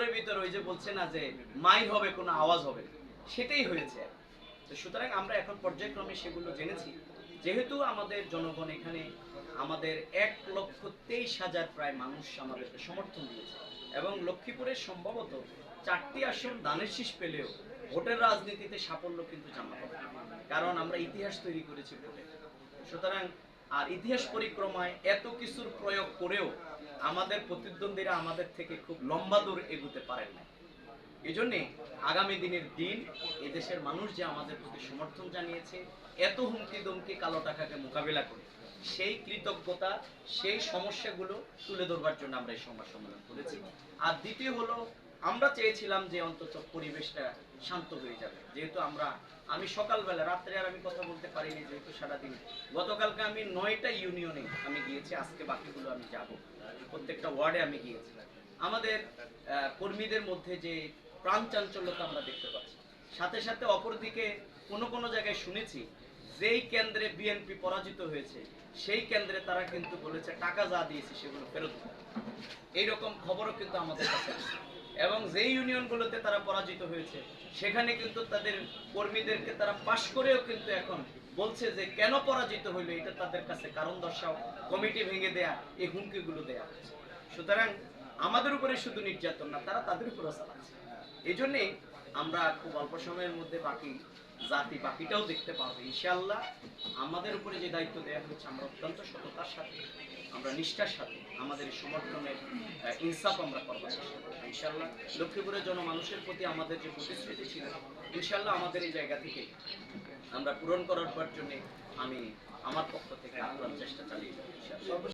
ঘরের ভিতর ওই যে বলছে না যে মাইর হবে, কোনো আওয়াজ হবে সেটাই হয়েছে। তো সুতরাং আমরা এখন পর্যায়ক্রমে সেগুলো জেনেছি। যেহেতু আমাদের জনগণ এখানে আমাদের এক লক্ষ তেইশ হাজার প্রায় মানুষ আমাদেরকে সমর্থন দিয়েছে। এবং লক্ষ্মীপুরের সম্ভবত চারটি আসন দানের শীষ পেলেও ভোটের রাজনীতিতে সাফল্য কিন্তু জামাত কারণ আমরা ইতিহাস তৈরি করেছি ভোটে। সুতরাং আর ইতিহাস পরিক্রমায় এত কিছুর প্রয়োগ করেও আমাদের প্রতিদ্বন্দ্বীরা আমাদের থেকে খুব লম্বা দূর এগুতে পারেন না এই জন্যে আগামী দিনের দিন এদেশের মানুষ যে আমাদের প্রতি সমর্থন জানিয়েছে, এত হুমকি দমকি কালো টাকাকে মোকাবিলা করে, সেই কৃতজ্ঞতা, সেই সমস্যাগুলো তুলে ধরবার জন্য আমরা এই সংবাদ সম্মেলন করেছি। আর দ্বিতীয় হলো আমরা চেয়েছিলাম যে অন্তত পরিবেশটা শান্ত হয়ে যাবে। যেহেতু আমরা, আমি সকালবেলা, রাত্রে আর আমি কথা বলতে পারিনি যেহেতু সারাদিন। গতকালকে আমি নয়টা ইউনিয়নে আমি গিয়েছি, আজকে বাকিগুলো আমি যাব। প্রত্যেকটা ওয়ার্ডে আমি গিয়েছি আমাদের কর্মীদের মধ্যে যে প্রাণ চাঞ্চল্যতা আমরা দেখতে পাচ্ছি। সাথে সাথে অপরদিকে কোনো কোনো জায়গায় শুনেছি, যেই কেন্দ্রে বিএনপি পরাজিত হয়েছে, সেই কেন্দ্রে তারা কিন্তু বলেছে, টাকা যা দিয়েছে সেগুলো ফেরত। এইরকম খবরও কিন্তু আমাদের কাছে। এবং যে ইউনিয়নগুলোতে তারা পরাজিত হয়েছে, সেখানে কিন্তু তাদের কর্মীদেরকে তারা পাশ করেও কিন্তু এখন বলছে যে, কেন পরাজিত হইল? এটা তাদের কাছে কারণ দর্শাও, কমিটি ভেঙে দেয়া, এই হুমকিগুলো দেয়া সুতরাং আমাদের উপরে শুধু নির্যাতন না, তারা তাদের উপরে চালাচ্ছে। এই জন্যেই আমরা খুব অল্প সময়ের মধ্যে বাকি জাতি বাকিটাও দেখতে পাবো, ইনশাআল্লাহ। আমাদের উপরে যে দায়িত্ব দেওয়া হচ্ছে, আমরা অত্যন্ত সততার সাথে, আমরা নিষ্ঠার সাথে আমাদের সমর্থনের ইনসাফ আমরা করবার করব, ইনশাআল্লাহ। লক্ষ্মীপুরের জনমানুষের প্রতি আমাদের যে প্রতিশ্রুতি ছিল ইনশাল্লাহ আমাদের এই জায়গা থেকে আমরা পূরণ করার জন্য আমি আমার পক্ষ থেকে আপ্রাণ চেষ্টা চালিয়ে যাব